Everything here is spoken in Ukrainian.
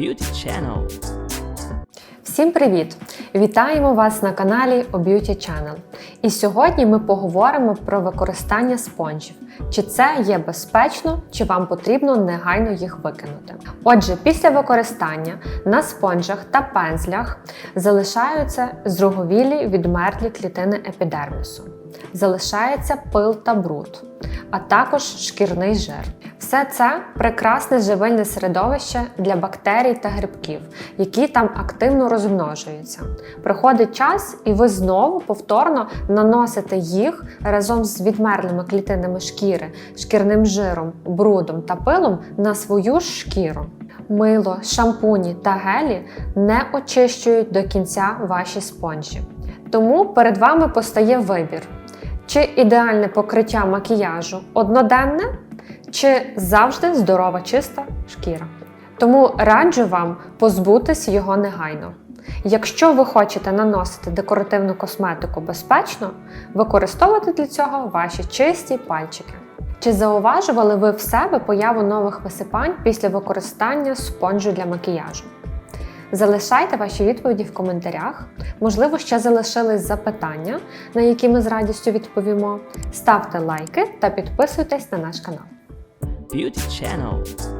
Beauty Channel. Всім привіт! Вітаємо вас на каналі O Beauty Channel. І сьогодні ми поговоримо про використання спонжів. Чи це є безпечно, чи вам потрібно негайно їх викинути. Отже, після використання на спонжах та пензлях залишаються зруговілі відмерлі клітини епідермісу. Залишається пил та бруд, а також шкірний жир. Все це прекрасне живильне середовище для бактерій та грибків, які там активно розмножуються. Приходить час, і ви знову повторно наносите їх разом з відмерлими клітинами шкіри, шкірним жиром, брудом та пилом на свою ж шкіру. Мило, шампуні та гелі не очищують до кінця ваші спонжі. Тому перед вами постає вибір: чи ідеальне покриття макіяжу одноденне, чи завжди здорова чиста шкіра. Тому раджу вам позбутись його негайно. Якщо ви хочете наносити декоративну косметику безпечно, використовуйте для цього ваші чисті пальчики. Чи зауважували ви в себе появу нових висипань після використання спонжу для макіяжу? Залишайте ваші відповіді в коментарях. Можливо, ще залишились запитання, на які ми з радістю відповімо. Ставте лайки та підписуйтесь на наш канал. Beauty Channel.